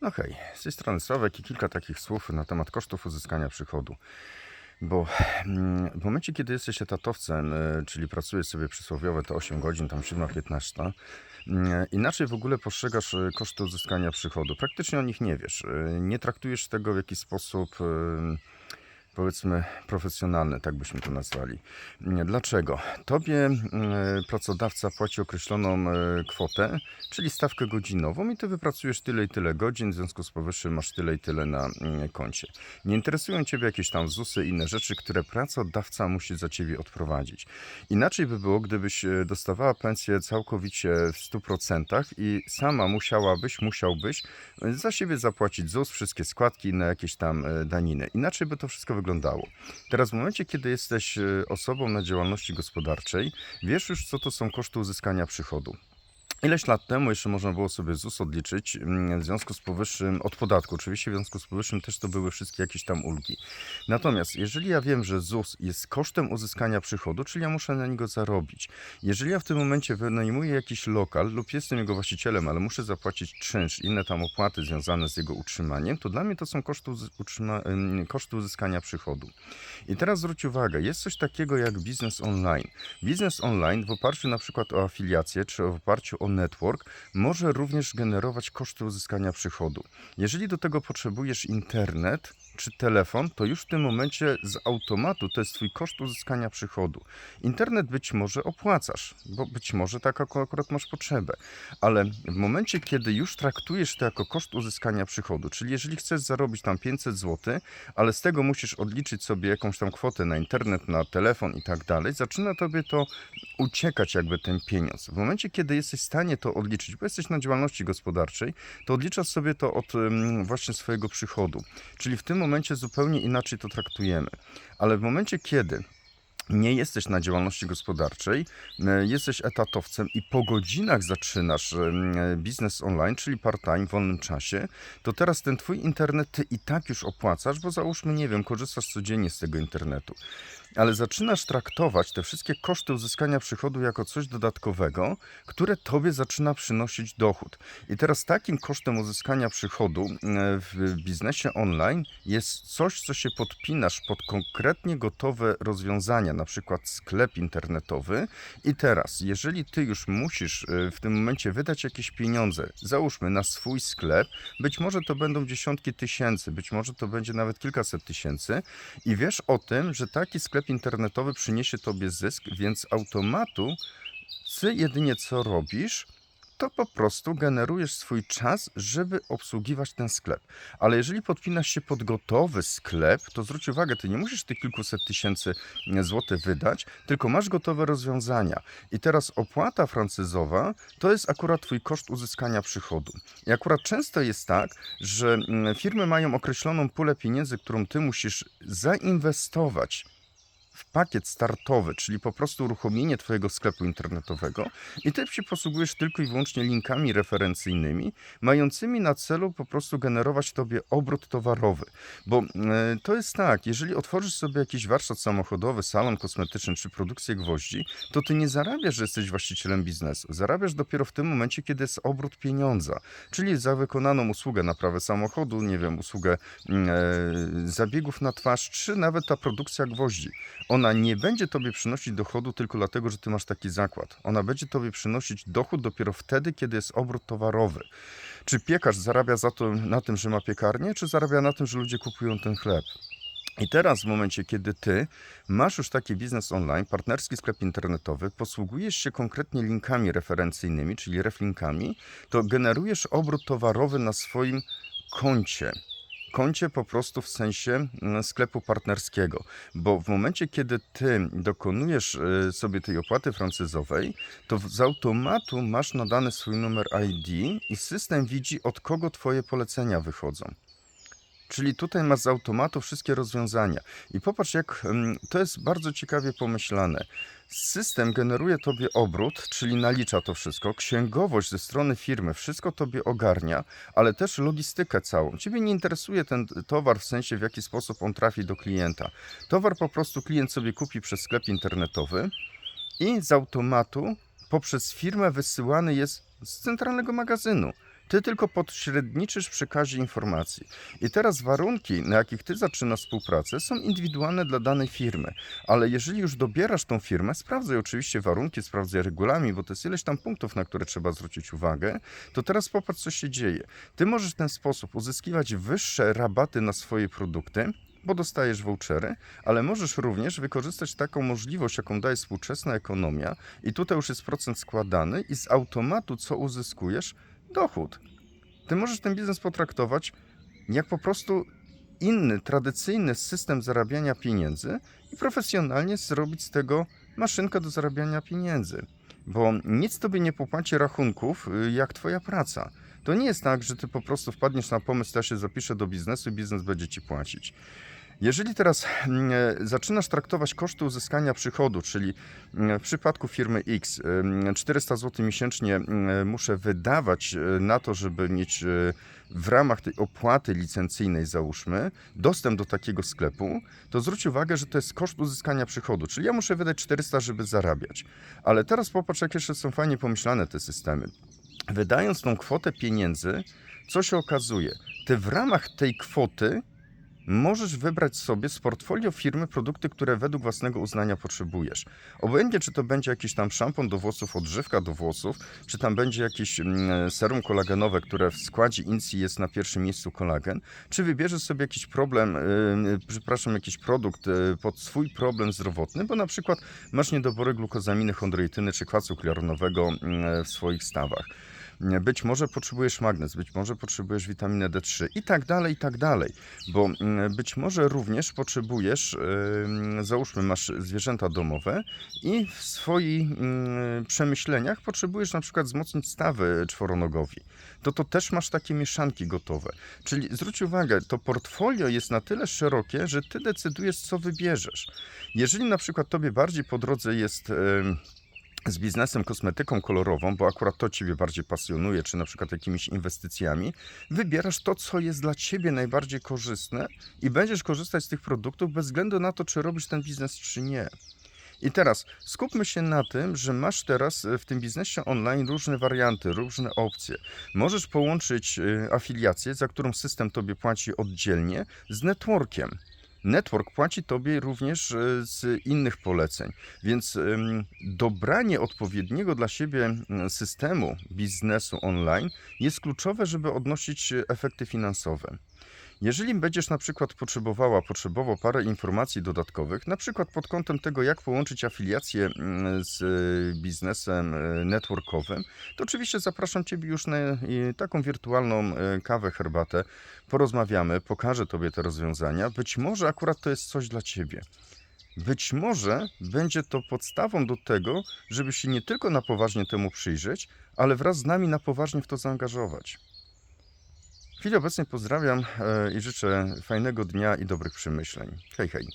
No hej, z tej strony Sławek i kilka takich słów na temat kosztów uzyskania przychodu. Bo mm, w momencie, kiedy jesteś etatowcem, e, czyli pracujesz sobie przysłowiowe te 8 godzin, tam 7-15, mm, inaczej w ogóle postrzegasz e, koszty uzyskania przychodu. Praktycznie o nich nie wiesz. E, Nie traktujesz tego w jakiś sposób, powiedzmy, profesjonalny, tak byśmy to nazwali. Dlaczego? Tobie mm, pracodawca płaci określoną e, kwotę, czyli stawkę godzinową i ty wypracujesz tyle i tyle godzin, w związku z powyższym masz tyle i tyle na mm, koncie. Nie interesują ciebie jakieś tam ZUSy inne rzeczy, które pracodawca musi za ciebie odprowadzić. Inaczej by było, gdybyś e, dostawała pensję całkowicie w 100% i sama musiałabyś, musiałbyś za siebie zapłacić ZUS, wszystkie składki na jakieś tam e, daniny. Inaczej by to wszystko wyglądało. Teraz w momencie, kiedy jesteś e, osobą na działalności gospodarczej, wiesz już, co to są koszty uzyskania przychodu. Ileś lat temu jeszcze można było sobie ZUS odliczyć mm, w związku z powyższym, od podatku oczywiście, w związku z powyższym też to były wszystkie jakieś tam ulgi. Natomiast jeżeli ja wiem, że ZUS jest kosztem uzyskania przychodu, czyli ja muszę na niego zarobić, jeżeli ja w tym momencie wynajmuję jakiś lokal lub jestem jego właścicielem, ale muszę zapłacić czynsz, inne tam opłaty związane z jego utrzymaniem, to dla mnie to są koszty, utrzyma- ym, koszty uzyskania przychodu. I teraz zwróć uwagę, jest coś takiego jak biznes online. Biznes online w oparciu na przykład o afiliację czy w oparciu o network może również generować koszty uzyskania przychodu. Jeżeli do tego potrzebujesz internet czy telefon, to już w tym momencie z automatu to jest twój koszt uzyskania przychodu. Internet być może opłacasz, bo być może tak akurat masz potrzebę, ale w momencie, kiedy już traktujesz to jako koszt uzyskania przychodu, czyli jeżeli chcesz zarobić tam 500 zł, ale z tego musisz odliczyć sobie jakąś tam kwotę na internet, na telefon i tak dalej, zaczyna tobie to uciekać jakby ten pieniądz. W momencie, kiedy jesteś stanie to odliczyć, bo jesteś na działalności gospodarczej, to odliczasz sobie to od właśnie swojego przychodu. Czyli w tym momencie zupełnie inaczej to traktujemy. Ale w momencie, kiedy nie jesteś na działalności gospodarczej, e, jesteś etatowcem i po godzinach zaczynasz em, e, biznes online, czyli part-time w wolnym czasie, to teraz ten twój internet ty i tak już opłacasz, bo załóżmy, nie wiem, korzystasz codziennie z tego internetu. Ale zaczynasz traktować te wszystkie koszty uzyskania przychodu jako coś dodatkowego, które tobie zaczyna przynosić dochód. I teraz takim kosztem uzyskania przychodu e, w biznesie online jest coś, co się podpinasz pod konkretnie gotowe rozwiązania, na przykład sklep internetowy. I teraz, jeżeli ty już musisz e, w tym momencie wydać jakieś pieniądze, załóżmy na swój sklep, być może to będą dziesiątki tysięcy, być może to będzie nawet kilkaset tysięcy, i wiesz o tym, że taki sklep internetowy przyniesie tobie zysk, więc automatu ty jedynie co robisz, to po prostu generujesz swój czas, żeby obsługiwać ten sklep. Ale jeżeli podpinasz się pod gotowy sklep, to zwróć uwagę, ty nie musisz tych kilkuset tysięcy złotych wydać, tylko masz gotowe rozwiązania. I teraz opłata francyzowa to jest akurat twój koszt uzyskania przychodu. I akurat często jest tak, że mm, firmy mają określoną pulę pieniędzy, którą ty musisz zainwestować w pakiet startowy, czyli po prostu uruchomienie Twojego sklepu internetowego i Ty się posługujesz tylko i wyłącznie linkami referencyjnymi, mającymi na celu po prostu generować Tobie obrót towarowy. Bo e, to jest tak, jeżeli otworzysz sobie jakiś warsztat samochodowy, salon kosmetyczny czy produkcję gwoździ, to Ty nie zarabiasz, że jesteś właścicielem biznesu. Zarabiasz dopiero w tym momencie, kiedy jest obrót pieniądza, czyli za wykonaną usługę naprawy samochodu, nie wiem, usługę mm, e, zabiegów na twarz, czy nawet ta produkcja gwoździ ona nie będzie tobie przynosić dochodu tylko dlatego, że ty masz taki zakład. Ona będzie tobie przynosić dochód dopiero wtedy, kiedy jest obrót towarowy. Czy piekarz zarabia za to, na tym, że ma piekarnię, czy zarabia na tym, że ludzie kupują ten chleb? I teraz, w momencie, kiedy ty masz już taki biznes online, partnerski sklep internetowy, posługujesz się konkretnie linkami referencyjnymi, czyli reflinkami, to generujesz obrót towarowy na swoim koncie koncie po prostu w sensie mm, sklepu partnerskiego, bo w momencie, kiedy ty dokonujesz y, sobie tej opłaty francyzowej, to z automatu masz nadany swój numer ID i system widzi, od kogo twoje polecenia wychodzą. Czyli tutaj masz z automatu wszystkie rozwiązania. I popatrz, jak mm, to jest bardzo ciekawie pomyślane. System generuje tobie obrót, czyli nalicza to wszystko, księgowość ze strony firmy, wszystko tobie ogarnia, ale też logistykę całą. Ciebie nie interesuje ten towar w sensie, w jaki sposób on trafi do klienta. Towar po prostu klient sobie kupi przez sklep internetowy i z automatu poprzez firmę wysyłany jest z centralnego magazynu. Ty tylko podśredniczysz w przekazie informacji. I teraz warunki, na jakich ty zaczynasz współpracę, są indywidualne dla danej firmy. Ale jeżeli już dobierasz tą firmę, sprawdzaj oczywiście warunki, sprawdzaj regulamin, bo to jest ileś tam punktów, na które trzeba zwrócić uwagę, to teraz popatrz, co się dzieje. Ty możesz w ten sposób uzyskiwać wyższe rabaty na swoje produkty, bo dostajesz vouchery, ale możesz również wykorzystać taką możliwość, jaką daje współczesna ekonomia i tutaj już jest procent składany i z automatu co uzyskujesz? Dochód. Ty możesz ten biznes potraktować jak po prostu inny, tradycyjny system zarabiania pieniędzy i profesjonalnie zrobić z tego maszynkę do zarabiania pieniędzy. Bo nic tobie nie popłaci rachunków, y, jak twoja praca. To nie jest tak, że ty po prostu wpadniesz na pomysł, ja się zapiszę do biznesu i biznes będzie ci płacić. Jeżeli teraz mm, e, zaczynasz traktować koszty uzyskania przychodu, czyli mm, w przypadku firmy X mm, 400 zł miesięcznie mm, muszę wydawać e, na to, żeby mieć e, w ramach tej opłaty licencyjnej, załóżmy, dostęp do takiego sklepu, to zwróć uwagę, że to jest koszt uzyskania przychodu, czyli ja muszę wydać 400, żeby zarabiać. Ale teraz popatrz, jak jeszcze są fajnie pomyślane te systemy. Wydając tą kwotę pieniędzy, co się okazuje? Ty w ramach tej kwoty możesz wybrać sobie z portfolio firmy produkty, które według własnego uznania potrzebujesz. Obojętnie, czy to będzie jakiś tam szampon do włosów, odżywka do włosów, czy tam będzie jakieś mm, serum kolagenowe, które w składzie INSI jest na pierwszym miejscu kolagen, czy wybierzesz sobie jakiś problem, yy, przepraszam, jakiś produkt yy, pod swój problem zdrowotny, bo na przykład masz niedobory glukozaminy, chondroityny czy kwasu hialuronowego yy, w swoich stawach. Być może potrzebujesz magnez, być może potrzebujesz witaminę D3 i tak dalej, i tak dalej. Bo mm, być może również potrzebujesz, załóżmy, masz zwierzęta domowe i w swoich yy, przemyśleniach potrzebujesz na przykład wzmocnić stawy czworonogowi. To to też masz takie mieszanki gotowe. Czyli zwróć uwagę, to portfolio jest na tyle szerokie, że ty decydujesz, co wybierzesz. Jeżeli na przykład tobie bardziej po drodze jest. Z biznesem kosmetyką kolorową, bo akurat to Ciebie bardziej pasjonuje, czy na przykład jakimiś inwestycjami, wybierasz to, co jest dla Ciebie najbardziej korzystne i będziesz korzystać z tych produktów bez względu na to, czy robisz ten biznes, czy nie. I teraz skupmy się na tym, że masz teraz e, w tym biznesie online różne warianty, różne opcje. Możesz połączyć y, afiliację, za którą system Tobie płaci oddzielnie, z networkiem. Network płaci tobie również e, z innych poleceń, więc dobranie odpowiedniego dla siebie systemu biznesu online jest kluczowe, żeby odnosić e, efekty finansowe. Jeżeli będziesz na przykład potrzebowała, potrzebował parę informacji dodatkowych, na przykład pod kątem tego, jak połączyć afiliację mm, z e, biznesem e, networkowym, to oczywiście zapraszam Ciebie już na e, taką wirtualną kawę, herbatę. Porozmawiamy, pokażę Tobie te rozwiązania. Być może akurat to jest coś dla Ciebie. Być może będzie to podstawą do tego, żeby się nie tylko na poważnie temu przyjrzeć, ale wraz z nami na poważnie w to zaangażować. W chwili obecnej pozdrawiam e, i życzę fajnego dnia i dobrych przemyśleń. Hej, hej.